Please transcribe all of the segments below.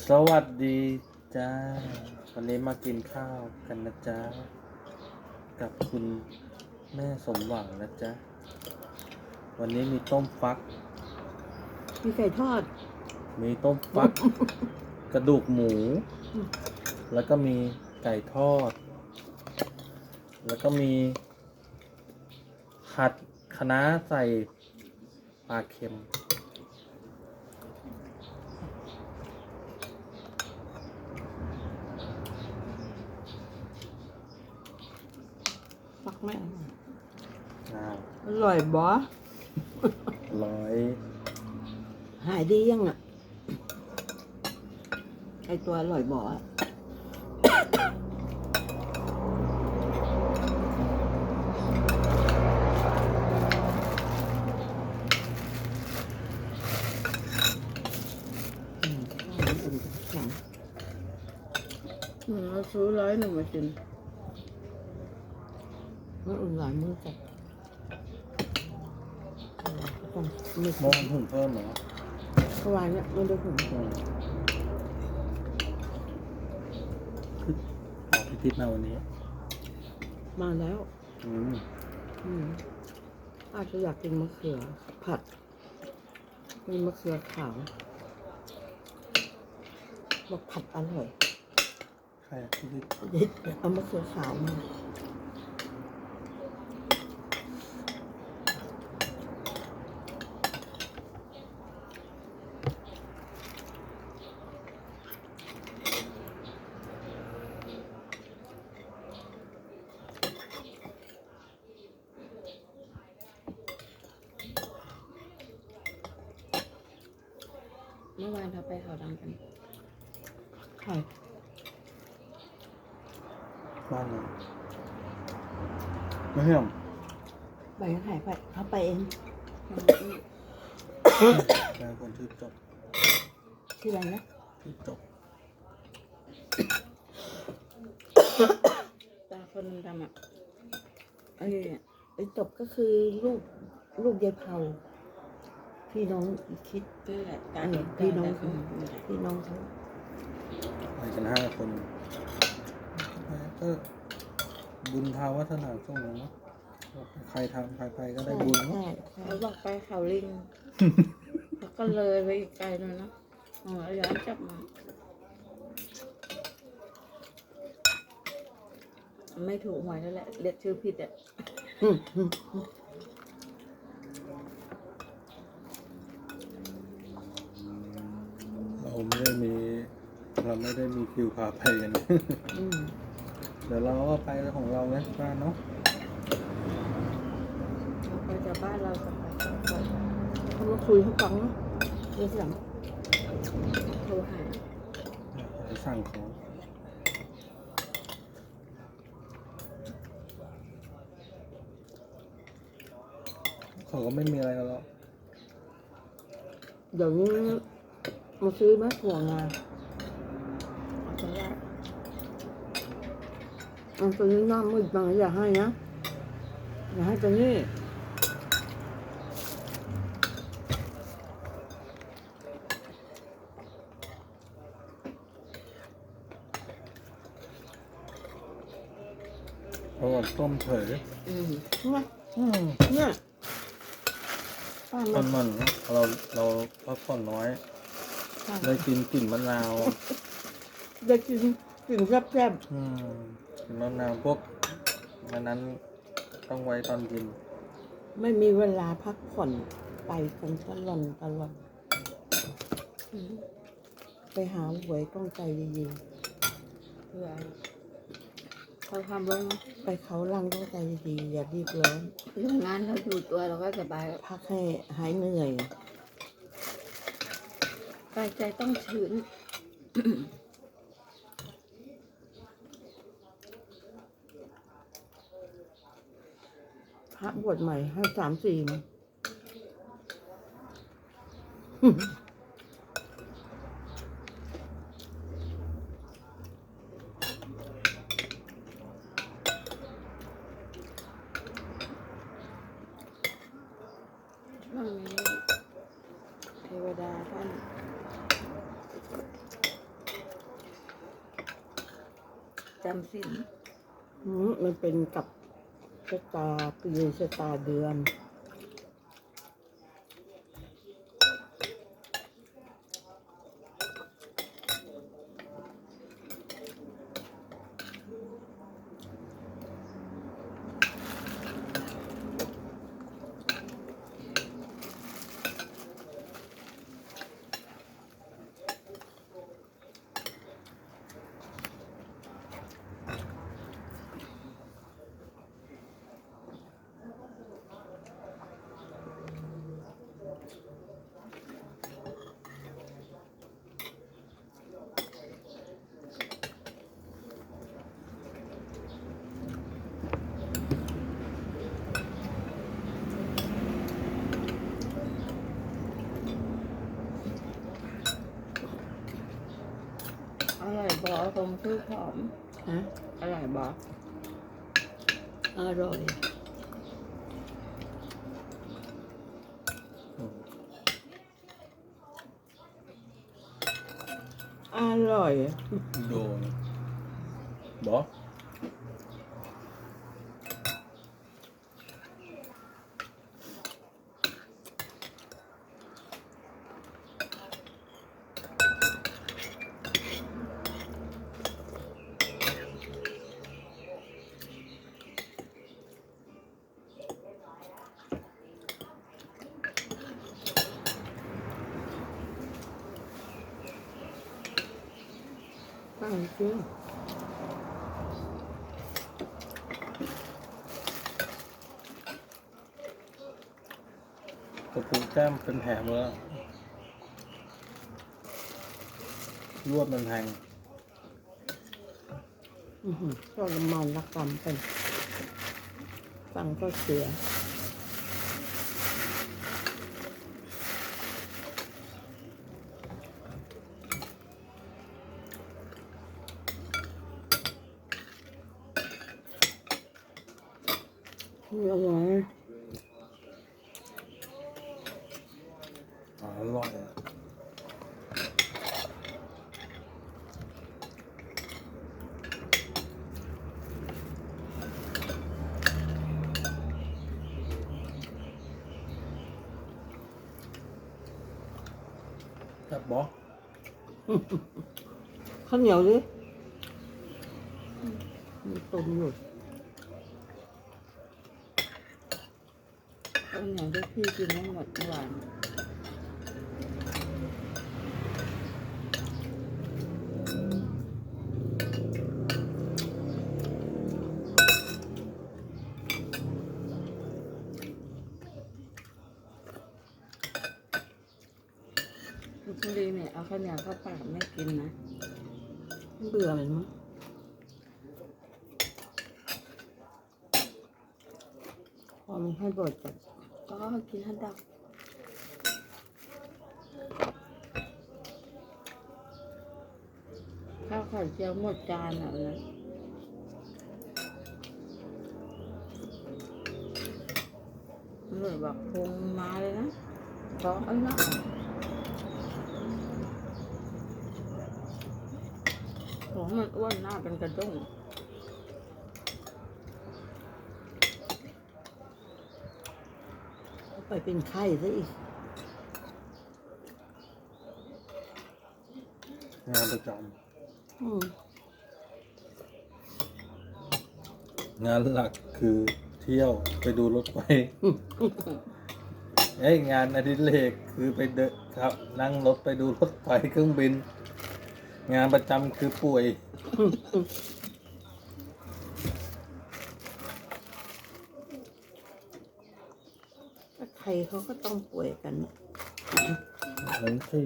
สวัสดีจ้า วันนี้มากินข้าวกันนะจ๊ะ กับคุณแม่สมหวังนะจ๊ะ วันนี้มีต้มฟัก มีไก่ทอด มีต้มฟัก กระดูกหมูอืมแล้วก็มีไก่ทอด แล้วก็มีผัดคะน้าใส่ปลาเค็ม ฟักแม่อ้าวอร่อยบอร้อยหายดียังอะ ไอตัวอร่อยบออะอืมข้าวมันอุ่นแข็งอืมเราซื้อร้อยหนึ่งมากินมัน อุ่นหลายมื้อจัดต้องไม่โมงถึงเพิ่มเหรอเมื่อวานเนี่ยไม่ได้ถึงอืมคือออกพิธีมาวันนี้ มาแล้ว อืมอืมอาจจะอยากกินมะเขือ ผัด มีมะเขือขาวบอกผัดอร่อย ใครอะพิธีเด็ดเอามะเขือขาวมา เราไปเขาดังกันไข่บ้านเราไม่เหี้ยมใบไข่ไปเขาไปเองแม่คนชื่อจบที่ออะไรนะชื่อจบตาคนดำๆอะไอ้ไอ้จบก็คือลูกลูกยายเผา พี่น้องคิดนี่แหละตาเออเด็กพี่น้องตาคนนี่แหละพี่น้องเขาไปกันห้าคนก็บุญทาวัฒนาส่งเนาะใครทำใครไปก็ได้บุญเนาะใช่ใช่เขาบอกไปเขาลิงเขาก็เลยไปอีกไกลเลยเนาะอ๋อย้อนกลับมาไม่ถูกหวยแล้วแหละเรียกชื่อผิดอะ อืมอืม เราไม่ได้มี เราไม่ได้มีคิวพาไปกัน อืมเดี๋ยวเราก็ไปของเราไงบ้านเนาะเราไปจากบ้านเราจะไปเขาไปเขามาคุยให้ฟังนะเรื่องหลังโทรหาไปสั่งของเขาก็ไม่มีอะไรกันแล้ว เดี๋ยวนี้มาซื้อไหมถั่วงา เอาไปว่าเอาตัวนี้หน้ามืดมาอย่าให้นะอย่าให้ตัวนี้เพราะว่าต้มเผยอืมเนี่ยอืมเนี่ยป้ามัมานมันๆเราเราพักผ่อนน้อยได้กินกลิ่นมะนาว ได้กินกินแซ่บอืมกลิ่นมะนาวพวกอันนั้นต้องไว้ตอนกินๆไม่มีเวลาพักผ่อนไปกันตลอดตลอดอืมไปหาหวยต้องใจดีเพื่อเขาทำเรื่องๆไปเขาลังต้องใจดีๆอย่ารีบร้อนเรื่องงานเราอยู่ตัวเราก็สบายพักให้หายเหนื่อย กายใจต้องชื้น ระบวชใหม่ให้สามสี่นั่งเทวดาท่านจำสินมันเป็นกับ ชะตาปีชะตาเดือน อร่ อยบอตรงชื่อหอมฮะอร่อยบออร่อยอืมอร่อย โดนบอ ตั้งเชื่อกระพุ้งแก้มเป็นแผลหมดแล้วรวดมันแทงอือหือทรมานละกรรมกันฟังก็เสีย อร่อยอร่อยอะจับบอข้าวเหนียวดิมีตุนอยู่ ต้นอย่างที่พี่กินไม่หมดเมื่อวานคุณดีเนี่ยเอาข้าวเหนียวเข้าปากไม่กินนะ เบื่อเหมันมั้งพอมันให้บดจัด ก็กินฮันดักข้าวไข่เจียวหมดจานอะนะเลยบอกพงมาเลยนะท้องอ้ละท้องมันอ้วนหน้าเป็นกระด้ง ไปเป็นไข้ซะอีก งานประจอืมำงานหลักคือเที่ยวไปดูรถไฟเอ้ยงานอดิเรกคือไปเดินครับ นั่งรถไปดูรถไฟเครื่องบิน งานประจำคือป่วย ก็ใค รเขาก็ต้องป่วยกันนั้นที่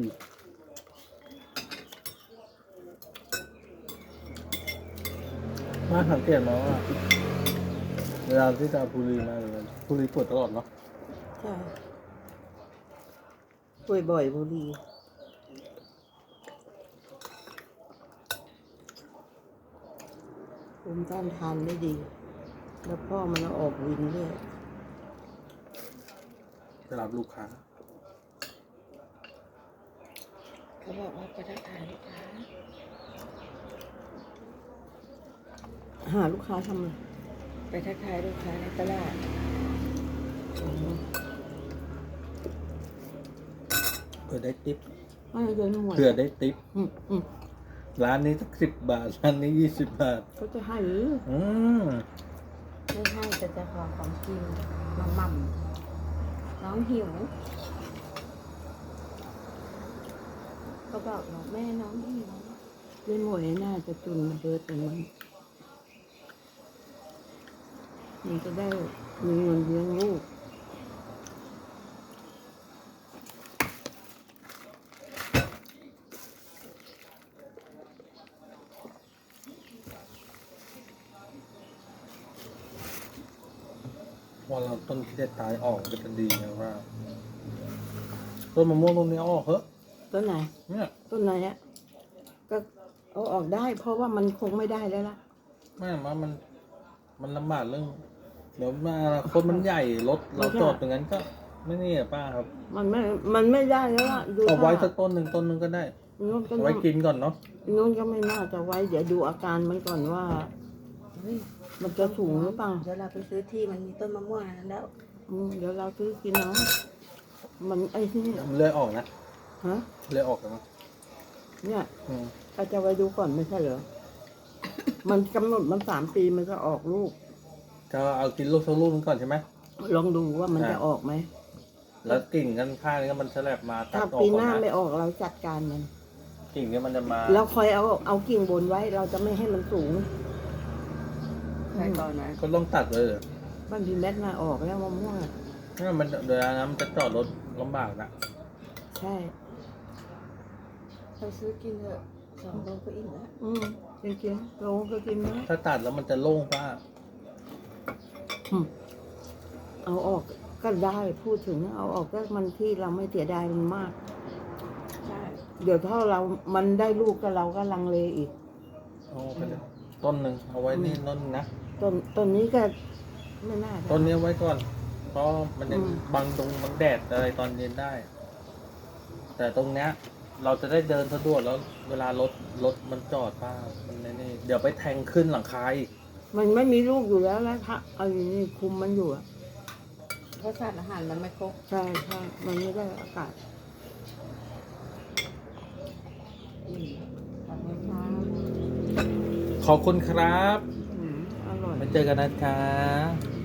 มาสังเกตมาว่าเวลาที่จะเอาบุหรีมาเนี่ยบุหรีปวดตลอดเนาะใช่ป่วยบ่อยบุรีภูมิต้านทานไม่ดี แล้วพ่อมันเอาออกวินด้วย จะรับลูกค้า เขาบอกว่าไปทักทายลูกค้า หาลูกค้าทำอะไรไปทักทายลูกค้าในตลาดอ๋อเผื่อได้ติปไม่เดินหมวยเผื่อได้ติปอืมอืมร้านนี้สักสิบบาท ร้านนี้ยี่สิบบาท เขาจะให้หรืออืม ไม่ให้แต่จะขอของกินมาหม่ำ น้องหิว ก็บอกน้องแม่น้องหิวเล่นหวยน่าจะจุนเบิดแต่มันมันจะได้มีเงินเลี้ยงลูก ว่าเราต้นที่ได้ตายออกก็จะดีนะว่าต้นมะม่วงต้นนี้ออกเหอะต้นไหน เนี่ยต้นไหนอะก็เอาออกได้ เพราะว่ามันคงไม่ได้แล้วล่ะแม่มามัน มันลำบากเรื่อง เดี๋ยวมาคนมันใหญ่รถเราจอดตรงนั้นก็ไม่นี่อะป้าครับ มันไม่ มันไม่ได้แล้วล่ะดูเอาไว้สัท่ากต้นหนึ่งต้นหนึ่งก็ได้นู้นก็เอาไว้กินก่อนเนาะ นู้นก็ไม่น่าจะไว้ เดี๋ยวดูอาการมันก่อนว่าเฮ้ย มันจะสูงหรือเปล่าเดี๋ยวเราไปซื้อที่มันมีต้นมะม่วงอันนั้นแล้ว อืมเดี๋ยวเราซื้อกินเนาะมันไอ้นี่มันเลื่อยออกนะฮะเลื่อยออกกันนะเนี่ยอืมอาจจะไว้ดูก่อนไม่ใช่เหรอ มันกำหนดมันสามปีมันจะออกลูกจะเอากินลูกสักลูกหนึงก่อนใช่ไหม ลองดูว่ามันอ่า จะออกไหม แล้วกิ่งกันข้างนี้มันแฉลบมาตัดถ้าออกปีก่หน้าอนไม่นะออกเราจัดการมัน กิ่งนี้มันจะมาเราคอยเอาเอากิ่งบนไว้ เราจะไม่ให้มันสูง ใครก่อนนะก็ต้องตัดเลยเหรอบ้านพี่แมทมาออกแล้วมะม่วงอะถ้ามันเวลานั้นมันจะจอดรถลำบากนะใช่ เราซื้อกินเถอะสองโลก็อิ่มแล้วอืมจริงๆเราก็กินนะถ้าตัดแล้วมันจะโล่งป้าอืมเอาออกก็ได้พูดถึงเอาออกก็มันที่เราไม่เสียดายมันมาก ใช่เดี๋ยวถ้าเรามันได้ลูกก็เราก็ลังเลอีก โอ้ก็ได้ต้นหนึ่งเอาไว้นี่ต้นหนึ่งนะ ต้นต้นนี้ก็ไม่น่าได้ ต้นนี้เอาไว้ก่อน เพราะมันยังอืม บังตรงบังแดดอะไรตอนเย็นได้ แต่ตรงเนี้ย เราจะได้เดินสะดวกแล้วเวลารถรถมันจอดป้ามันในนี่เดี๋ยวไปแทงขึ้นหลังคาอีกมันไม่มีลูกอยู่แล้วแล้วถ้าเอาอย่างนี้คุมมันอยู่อะเพราะสารอาหารมันไม่ครบใช่ใช่มันไม่ได้อากาศอิ่มขอบคุณค่ะขอบคุณครับ ไม่เจอกันนะจ๊ะ